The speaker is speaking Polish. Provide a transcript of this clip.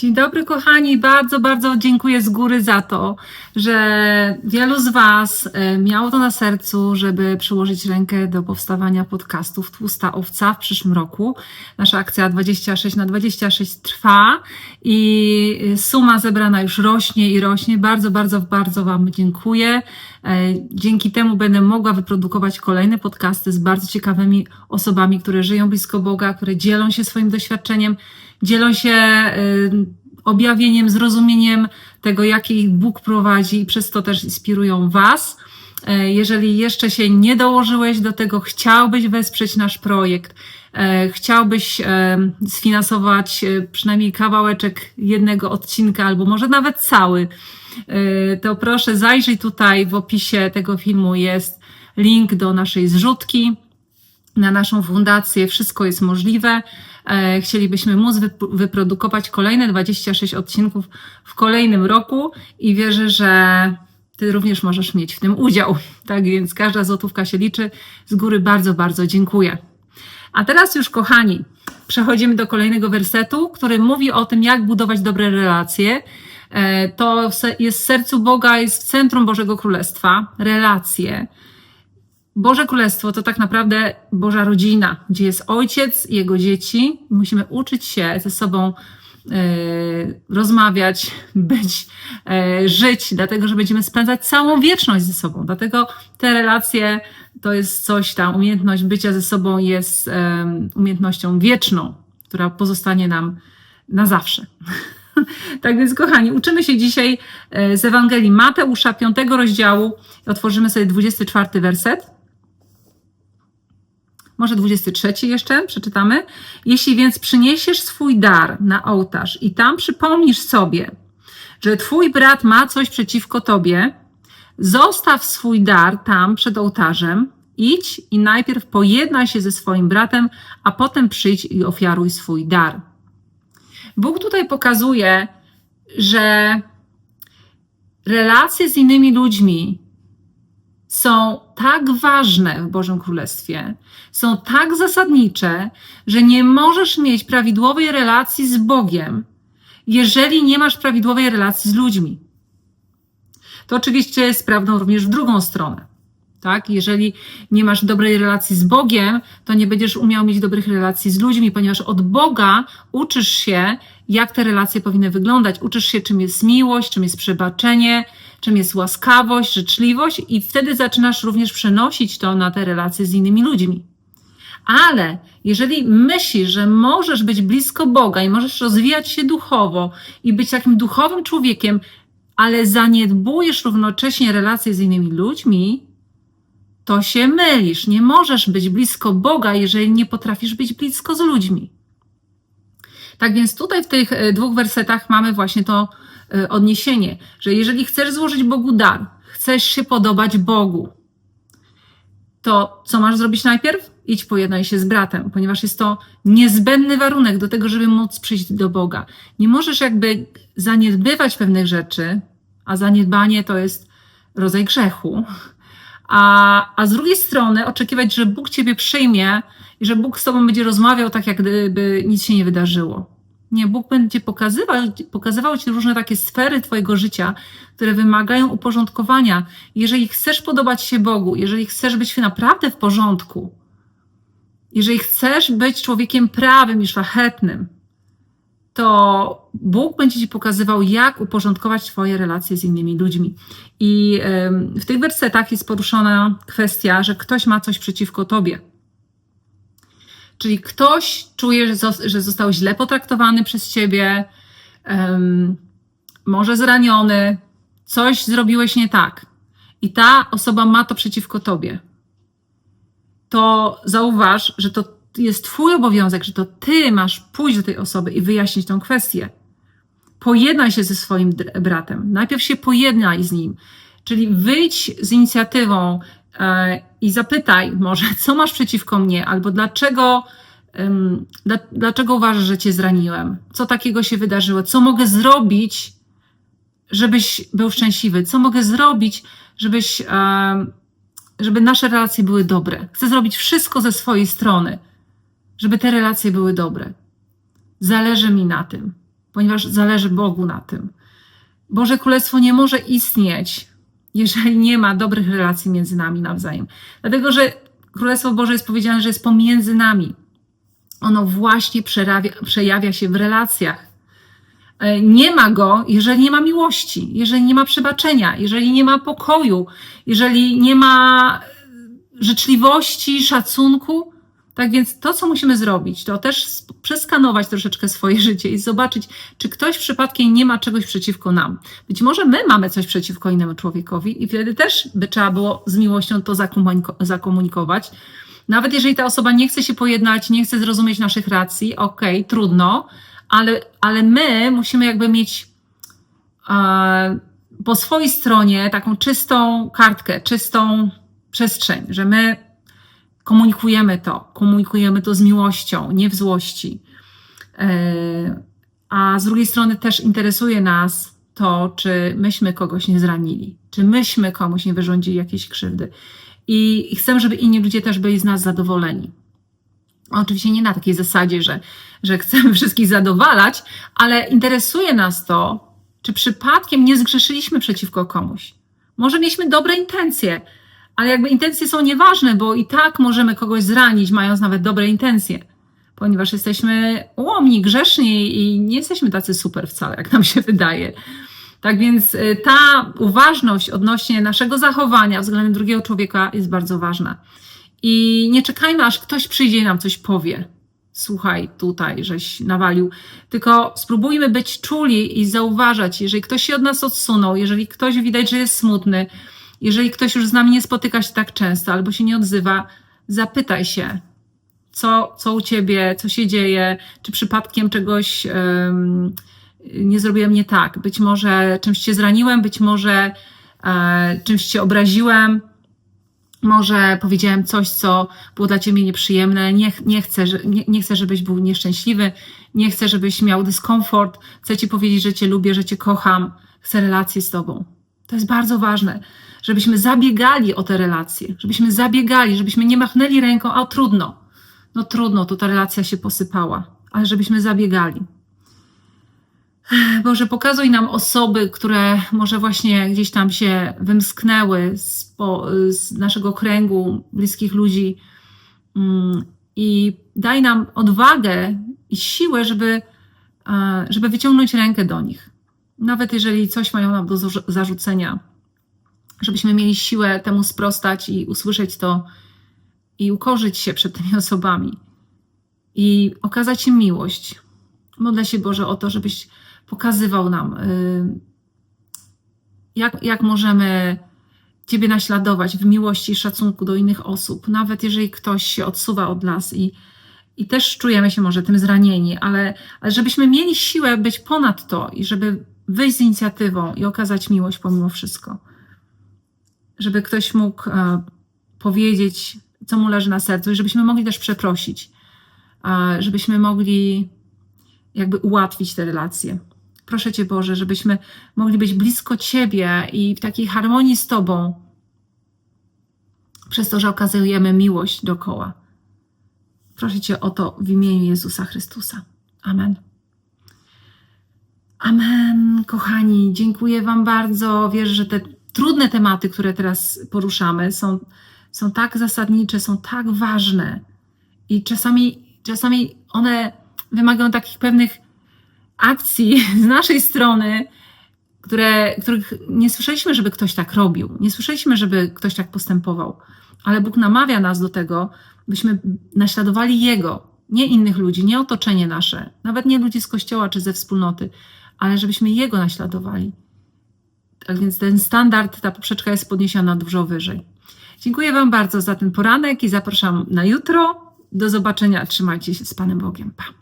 Dzień dobry, kochani. Bardzo, bardzo dziękuję z góry za to, że wielu z Was e, miało to na sercu, żeby przyłożyć rękę do powstawania podcastów Tłusta Owca w przyszłym roku. Nasza akcja 26 na 26 trwa i suma zebrana już rośnie i rośnie. Bardzo, bardzo, bardzo Wam dziękuję. E, Dzięki temu będę mogła wyprodukować kolejne podcasty z bardzo ciekawymi osobami, które żyją blisko Boga, które dzielą się swoim doświadczeniem, dzielą się y, objawieniem, zrozumieniem tego, jaki ich Bóg prowadzi i przez to też inspirują Was. E, Jeżeli jeszcze się nie dołożyłeś do tego, chciałbyś wesprzeć nasz projekt, e, chciałbyś e, sfinansować przynajmniej kawałeczek jednego odcinka, albo może nawet cały, to proszę zajrzyj tutaj w opisie tego filmu jest link do naszej zrzutki na naszą fundację. Wszystko jest możliwe. Chcielibyśmy móc wyp- wyprodukować kolejne 26 odcinków w kolejnym roku i wierzę, że Ty również możesz mieć w tym udział. Tak więc każda złotówka się liczy. Z góry bardzo, bardzo dziękuję. A teraz już, kochani, przechodzimy do kolejnego wersetu, który mówi o tym, jak budować dobre relacje. E, To jest w sercu Boga, jest w centrum Bożego Królestwa. Relacje. Boże Królestwo to tak naprawdę Boża rodzina, gdzie jest ojciec i jego dzieci. Musimy uczyć się ze sobą rozmawiać, być, e, żyć, dlatego że będziemy spędzać całą wieczność ze sobą. Dlatego te relacje to jest coś, ta umiejętność bycia ze sobą jest em, umiejętnością wieczną, która pozostanie nam na zawsze. Tak więc, kochani, uczymy się dzisiaj e, z Ewangelii Mateusza, 5 rozdziału. Otworzymy sobie 24 werset. Może 23 jeszcze przeczytamy. Jeśli więc przyniesiesz swój dar na ołtarz i tam przypomnisz sobie, że twój brat ma coś przeciwko tobie, zostaw swój dar tam przed ołtarzem, idź i najpierw pojednaj się ze swoim bratem, a potem przyjdź i ofiaruj swój dar. Bóg tutaj pokazuje, że relacje z innymi ludźmi są tak ważne w Bożym Królestwie, są tak zasadnicze, że nie możesz mieć prawidłowej relacji z Bogiem, jeżeli nie masz prawidłowej relacji z ludźmi. To oczywiście jest prawdą również w drugą stronę. Tak? Jeżeli nie masz dobrej relacji z Bogiem, to nie będziesz umiał mieć dobrych relacji z ludźmi, ponieważ od Boga uczysz się, jak te relacje powinny wyglądać. Uczysz się, czym jest miłość, czym jest przebaczenie, czym jest łaskawość, życzliwość, i wtedy zaczynasz również przenosić to na te relacje z innymi ludźmi. Ale jeżeli myślisz, że możesz być blisko Boga i możesz rozwijać się duchowo i być takim duchowym człowiekiem, ale zaniedbujesz równocześnie relacje z innymi ludźmi, to się mylisz. Nie możesz być blisko Boga, jeżeli nie potrafisz być blisko z ludźmi. Tak więc tutaj w tych e, dwóch wersetach mamy właśnie to e, odniesienie, że jeżeli chcesz złożyć Bogu dar, chcesz się podobać Bogu, to co masz zrobić najpierw? Idź pojednaj się z bratem, ponieważ jest to niezbędny warunek do tego, żeby móc przyjść do Boga. Nie możesz jakby zaniedbywać pewnych rzeczy, a zaniedbanie to jest rodzaj grzechu, a, a z drugiej strony oczekiwać, że Bóg ciebie przyjmie i że Bóg z tobą będzie rozmawiał tak, jak gdyby nic się nie wydarzyło. Nie, Bóg będzie pokazywał, pokazywał ci różne takie sfery twojego życia, które wymagają uporządkowania. Jeżeli chcesz podobać się Bogu, jeżeli chcesz być naprawdę w porządku, jeżeli chcesz być człowiekiem prawym i szlachetnym, to Bóg będzie ci pokazywał, jak uporządkować Twoje relacje z innymi ludźmi. I w tych wersetach jest poruszona kwestia, że ktoś ma coś przeciwko Tobie. Czyli ktoś czuje, że zos- że został źle potraktowany przez Ciebie, może zraniony, coś zrobiłeś nie tak. I ta osoba ma to przeciwko Tobie. To zauważ, że to jest Twój obowiązek, że to Ty masz pójść do tej osoby i wyjaśnić tą kwestię. Pojednaj się ze swoim bratem. Najpierw się pojednaj z nim. Czyli wyjdź z inicjatywą e, i zapytaj może, co masz przeciwko mnie, albo dlaczego, dlaczego uważasz, że cię zraniłem? Co takiego się wydarzyło? Co mogę zrobić, żebyś był szczęśliwy? Co mogę zrobić, żebyś, em, żeby nasze relacje były dobre? Chcę zrobić wszystko ze swojej strony, żeby te relacje były dobre. Zależy mi na tym. ponieważ zależy Bogu na tym. Boże Królestwo nie może istnieć, jeżeli nie ma dobrych relacji między nami nawzajem. Dlatego, że Królestwo Boże jest powiedziane, że jest pomiędzy nami. Ono właśnie przejawia, się w relacjach. E, Nie ma go, jeżeli nie ma miłości, jeżeli nie ma przebaczenia, jeżeli nie ma pokoju, jeżeli nie ma życzliwości, szacunku. Tak więc to, co musimy zrobić, to też przeskanować troszeczkę swoje życie i zobaczyć, czy ktoś przypadkiem nie ma czegoś przeciwko nam. Być może my mamy coś przeciwko innemu człowiekowi i wtedy też by trzeba było z miłością to zakomuniko- zakomunikować. Nawet jeżeli ta osoba nie chce się pojednać, nie chce zrozumieć naszych racji, okej, trudno, ale, ale my musimy jakby mieć e, po swojej stronie taką czystą kartkę, czystą przestrzeń, że my komunikujemy to, komunikujemy to z miłością, nie w złości. E, A z drugiej strony też interesuje nas to, czy myśmy kogoś nie zranili, czy myśmy komuś nie wyrządzili jakiejś krzywdy. I chcę, żeby inni ludzie też byli z nas zadowoleni. Oczywiście nie na takiej zasadzie, że, że chcemy wszystkich zadowalać, ale interesuje nas to, czy przypadkiem nie zgrzeszyliśmy przeciwko komuś. Może mieliśmy dobre intencje, ale jakby intencje są nieważne, bo i tak możemy kogoś zranić, mając nawet dobre intencje, ponieważ jesteśmy ułomni, grzeszni i nie jesteśmy tacy super wcale, jak nam się wydaje. Tak więc y, ta uważność odnośnie naszego zachowania względem drugiego człowieka jest bardzo ważna. I nie czekajmy, aż ktoś przyjdzie i nam coś powie. Słuchaj, tutaj, żeś nawalił. Tylko spróbujmy być czuli i zauważać, jeżeli ktoś się od nas odsunął, jeżeli ktoś widać, że jest smutny, jeżeli ktoś już z nami nie spotyka się tak często albo się nie odzywa, zapytaj się, co, co u ciebie, co się dzieje, czy przypadkiem czegoś em, nie zrobiłem nie tak. Być może czymś cię zraniłem, być może e, czymś cię obraziłem, może powiedziałem coś, co było dla ciebie nieprzyjemne. Nie, nie, chcę, nie, nie chcę, żebyś był nieszczęśliwy, nie chcę, żebyś miał dyskomfort. Chcę ci powiedzieć, że cię lubię, że cię kocham, chcę relacji z tobą. To jest bardzo ważne, żebyśmy zabiegali o te relacje, żebyśmy zabiegali, żebyśmy nie machnęli ręką, a trudno. No trudno, to ta relacja się posypała, ale żebyśmy zabiegali. Boże, pokazuj nam osoby, które może właśnie gdzieś tam się wymsknęły z, po, z naszego kręgu bliskich ludzi mm, i daj nam odwagę i siłę, żeby, e, żeby wyciągnąć rękę do nich. Nawet jeżeli coś mają nam do zarzu- zarzucenia, żebyśmy mieli siłę temu sprostać i usłyszeć to i ukorzyć się przed tymi osobami i okazać im miłość. Modlę się Boże o to, żebyś pokazywał nam, y, jak, jak możemy Ciebie naśladować w miłości i szacunku do innych osób, nawet jeżeli ktoś się odsuwa od nas i, i też czujemy się może tym zranieni, ale, ale żebyśmy mieli siłę być ponad to i żeby wyjść z inicjatywą i okazać miłość pomimo wszystko. Żeby ktoś mógł e, powiedzieć, co mu leży na sercu i żebyśmy mogli też przeprosić, żebyśmy mogli jakby ułatwić te relacje. Proszę Cię Boże, żebyśmy mogli być blisko Ciebie i w takiej harmonii z Tobą, przez to, że okazujemy miłość dookoła. Proszę Cię o to w imieniu Jezusa Chrystusa. Amen. Amen, kochani. Dziękuję Wam bardzo. Wierzę, że te trudne tematy, które teraz poruszamy, są, są tak zasadnicze, są tak ważne i czasami, czasami one wymagają takich pewnych akcji z naszej strony, które, których nie słyszeliśmy, żeby ktoś tak robił. Nie słyszeliśmy, żeby ktoś tak postępował. Ale Bóg namawia nas do tego, byśmy naśladowali Jego, nie innych ludzi, nie otoczenie nasze, nawet nie ludzi z kościoła czy ze wspólnoty, ale żebyśmy Jego naśladowali. Tak więc ten standard, ta poprzeczka jest podniesiona dużo wyżej. Dziękuję Wam bardzo za ten poranek i zapraszam na jutro. Do zobaczenia. Trzymajcie się z Panem Bogiem. Pa.